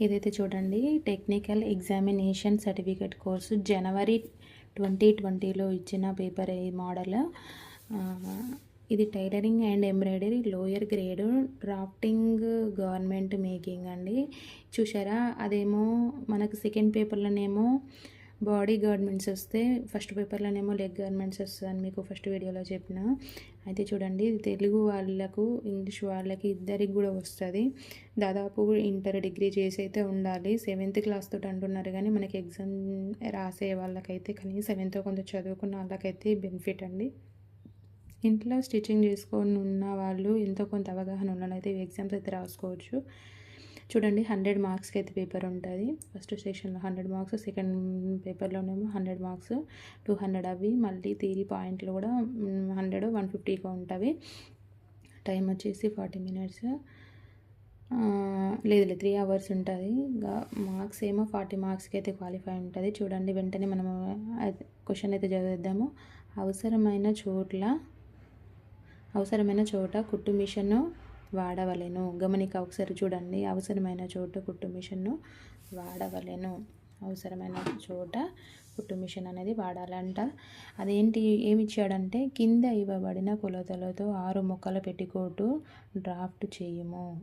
ఇదైతే చూడండి technical examination certificate course జనవరి ట్వంటీ ట్వంటీలో ఇచ్చిన పేపర్ ఈ మోడల్ ఇది tailoring and embroidery lower grade drafting government making అండి. చూసారా అదేమో మనకు సెకండ్ పేపర్లోనేమో బాడీ గార్మెంట్స్ వస్తే ఫస్ట్ పేపర్లోనేమో లెగ్ గార్మెంట్స్ వస్తుందని మీకు ఫస్ట్ వీడియోలో చెప్పిన. అయితే చూడండి తెలుగు వాళ్ళకు ఇంగ్లీష్ వాళ్ళకి ఇద్దరికి కూడా వస్తుంది. దాదాపు ఇంటర్ డిగ్రీ చేసి అయితే ఉండాలి. సెవెంత్ క్లాస్ తోటి అంటున్నారు కానీ మనకి ఎగ్జామ్ రాసే వాళ్ళకైతే కానీ సెవెంత్ కొంత చదువుకున్న వాళ్ళకైతే బెనిఫిట్ అండి. ఇంట్లో స్టిచ్చింగ్ చేసుకొని ఉన్న వాళ్ళు ఎంతో కొంత అవగాహన ఉన్న ఎగ్జామ్స్ అయితే రాసుకోవచ్చు. చూడండి హండ్రెడ్ మార్క్స్కి అయితే పేపర్ ఉంటుంది. ఫస్ట్ సెషన్లో హండ్రెడ్ మార్క్స్ సెకండ్ పేపర్లోనేమో హండ్రెడ్ మార్క్స్ టూ హండ్రెడ్ అవి. మళ్ళీ తీరి పాయింట్లు కూడా హండ్రెడ్ వన్ ఫిఫ్టీగా ఉంటుంది టైం వచ్చేసి ఫార్టీ మినిట్స్. లేదు లేదు త్రీ అవర్స్ ఉంటుంది. ఇంకా మార్క్స్ ఏమో ఫార్టీ మార్క్స్కి అయితే క్వాలిఫై ఉంటుంది. చూడండి వెంటనే మనము క్వశ్చన్ అయితే చదివేద్దాము. అవసరమైన చోట్ల అవసరమైన చోట కుట్టు మిషన్ను వాడవలెను. గమనిక ఒకసారి చూడండి. అవసరమైన చోట కుట్టు మిషన్ను వాడవలెను. అవసరమైన చోట కుట్టు మిషన్ అనేది వాడాలంట. అదేంటి? ఏమి ఇచ్చాడంటే కింద ఇవ్వబడిన కొలతలతో ఆరు ముక్కల పెట్టికోటు డ్రాఫ్ట్ చేయము.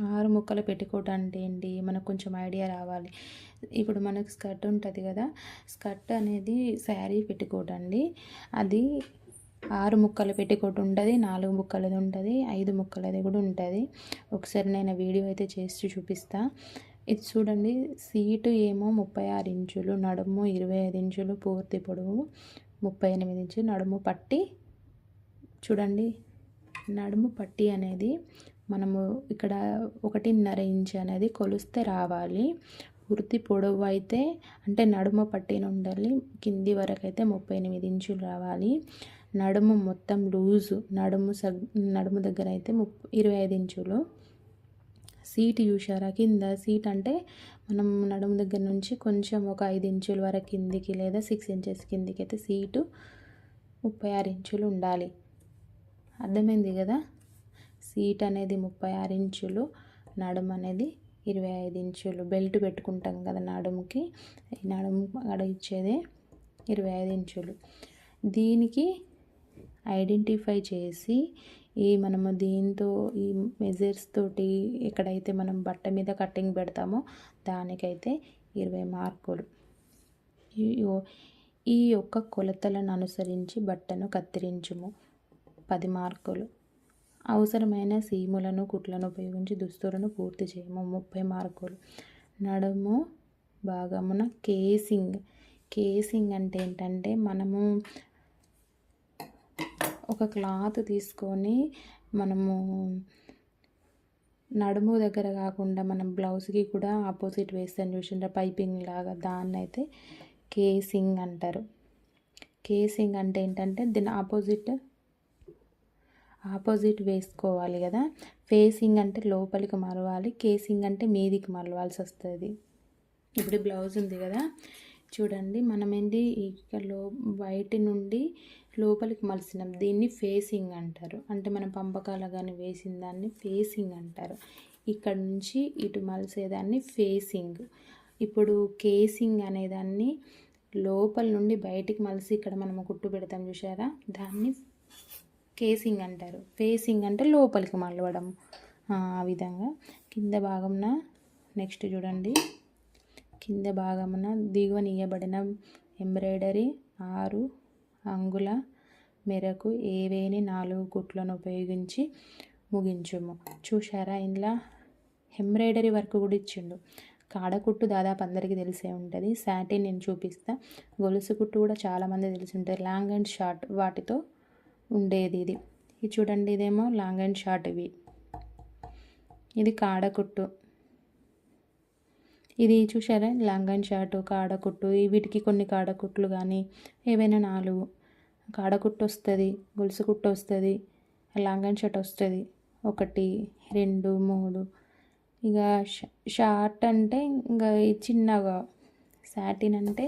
ఆరు ముక్కల పెట్టికోట్ అంటే ఏంటి? మనకు కొంచెం ఐడియా రావాలి. ఇప్పుడు మనకు స్కర్ట్ ఉంటుంది కదా? స్కర్ట్ అనేది శారీ పెట్టికోట్ అండి అది ఆరు ముక్కలు పెట్టికోట్ ఉంటుంది నాలుగు ముక్కలది ఉంటుంది ఐదు ముక్కలది కూడా ఉంటుంది. ఒకసారి నేను వీడియో అయితే చేసి చూపిస్తా. ఇది చూడండి సీటు ఏమో ముప్పై ఆరు ఇంచులు నడుము ఇరవై ఐదు ఇంచులు పూర్తి పొడవు ముప్పై ఎనిమిది ఇంచులు నడుము పట్టి చూడండి నడుము పట్టి అనేది మనము ఇక్కడ ఒకటిన్నర ఇంచ్ అనేది కొలిస్తే రావాలి. పూర్తి పొడవు అయితే అంటే నడుము పట్టిన ఉండాలి కింది వరకు అయితే ముప్పై ఎనిమిది ఇంచులు రావాలి. నడుము మొత్తం లూజు నడుము సగ్ నడుము దగ్గర అయితే ముప్ ఇరవై ఐదు ఇంచులు. సీట్ చూసారా కింద సీట్ అంటే మనం నడుము దగ్గర నుంచి కొంచెం ఒక ఐదు ఇంచుల వరకు కిందికి లేదా సిక్స్ ఇంచెస్ కిందికి అయితే సీటు ముప్పై ఆరు ఇంచులు ఉండాలి. అర్థమైంది కదా? సీట్ అనేది ముప్పై ఆరు ఇంచులు నడుము అనేది ఇరవై ఐదు ఇంచులు. బెల్ట్ పెట్టుకుంటాం కదా నడుముకి. నడుము అడ ఇరవై ఐదు ఇంచులు. దీనికి ఐడెంటిఫై చేసి ఈ మనము దీంతో ఈ మెజర్స్ తోటి ఎక్కడైతే మనం బట్ట మీద కట్టింగ్ పెడతామో దానికైతే ఇరవై మార్కులు. ఈ యొక్క కొలతలను అనుసరించి బట్టను కత్తిరించుము. పది మార్కులు. అవసరమైన సీములను కుట్లను ఉపయోగించి దుస్తులను పూర్తి చేయము. ముప్పై మార్కులు. నడుము భాగమున కేసింగ్ కేసింగ్ అంటే ఏంటంటే మనము ఒక క్లాత్ తీసుకొని మనము నడుము దగ్గర కాకుండా మనం బ్లౌజ్కి కూడా ఆపోజిట్ వేస్తాం చూసిండ్ర. పైపింగ్ లాగా దాన్ని అయితే కేసింగ్ అంటారు. కేసింగ్ అంటే ఏంటంటే దీని ఆపోజిట్ ఆపోజిట్ వేసుకోవాలి కదా. ఫేసింగ్ అంటే లోపలికి మరవాలి కేసింగ్ అంటే మీదికి మరవాల్సి వస్తుంది. ఇప్పుడు బ్లౌజ్ ఉంది కదా. చూడండి మనమేంటి ఇక్కడలో బయట లో నుండి లోపలికి మలిసినాం. దీన్ని ఫేసింగ్ అంటారు. అంటే మనం పంపకాల కానీ వేసిన దాన్ని ఫేసింగ్ అంటారు. ఇక్కడ నుంచి ఇటు మలిసేదాన్ని ఫేసింగ్. ఇప్పుడు కేసింగ్ అనేదాన్ని లోపల నుండి బయటికి మలిసి ఇక్కడ మనం కుట్టు పెడతాం చూసారా దాన్ని కేసింగ్ అంటారు. ఫేసింగ్ అంటే లోపలికి మలవడం. ఆ విధంగా. కింద భాగంన నెక్స్ట్ చూడండి. కింద భాగమున దిగువనీయబడిన ఎంబ్రాయిడరీ ఆరు అంగుల మేరకు ఏవేని నాలుగు కుట్లను ఉపయోగించి ముగించుము. చూశారా? ఇందులో ఎంబ్రాయిడరీ వర్క్ కూడా ఇచ్చిండు. కాడకుట్టు దాదాపు అందరికీ తెలిసే ఉంటుంది. శాటిన్ నేను చూపిస్తా. గొలుసు కుట్టు కూడా చాలామంది తెలిసి ఉంటుంది లాంగ్ అండ్ షార్ట్ వాటితో ఉండేది ఇది. ఇది చూడండి ఇదేమో లాంగ్ అండ్ షార్ట్ ఇవి. ఇది కాడకుట్టు ఇది చూసారా లాంగ్ అండ్ షార్ట్ కాడకుట్టు. వీటికి కొన్ని కాడకుట్లు కానీ ఏవైనా నాలుగు. కాడకుట్టు వస్తుంది గొలుసు కుట్టు వస్తుంది లాంగ్ అండ్ షర్ట్ వస్తుంది. ఒకటి రెండు మూడు. ఇక షార్ట్ అంటే ఇంకా చిన్నగా. సాటిన్ అంటే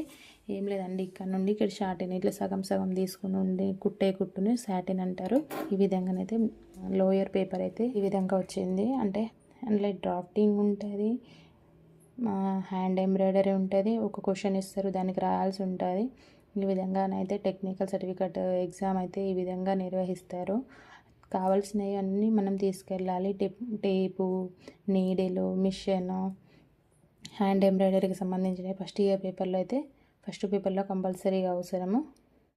ఏం లేదండి ఇక్కడ నుండి ఇక్కడ షార్టిన్. ఇట్లా సగం సగం తీసుకుని ఉండి కుట్టే కుట్టుని సాటిన్ అంటారు. ఈ విధంగానైతే లోయర్ పేపర్ అయితే ఈ విధంగా వచ్చింది. అంటే అందులో డ్రాఫ్టింగ్ ఉంటుంది హ్యాండ్ ఎంబ్రాయిడరీ ఉంటుంది. ఒక క్వశ్చన్ ఇస్తారు. దానికి రాయాల్సి ఉంటుంది. ఈ విధంగానైతే టెక్నికల్ సర్టిఫికేట్ ఎగ్జామ్ అయితే ఈ విధంగా నిర్వహిస్తారు. కావాల్సినవి అన్నీ మనం తీసుకెళ్ళాలి. టేప్ టేపు నీడిలు మిషన్ హ్యాండ్ ఎంబ్రాయిడరీకి సంబంధించినవి. ఫస్ట్ ఇయర్ పేపర్లో అయితే ఫస్ట్ పేపర్లో కంపల్సరీగా అవసరము.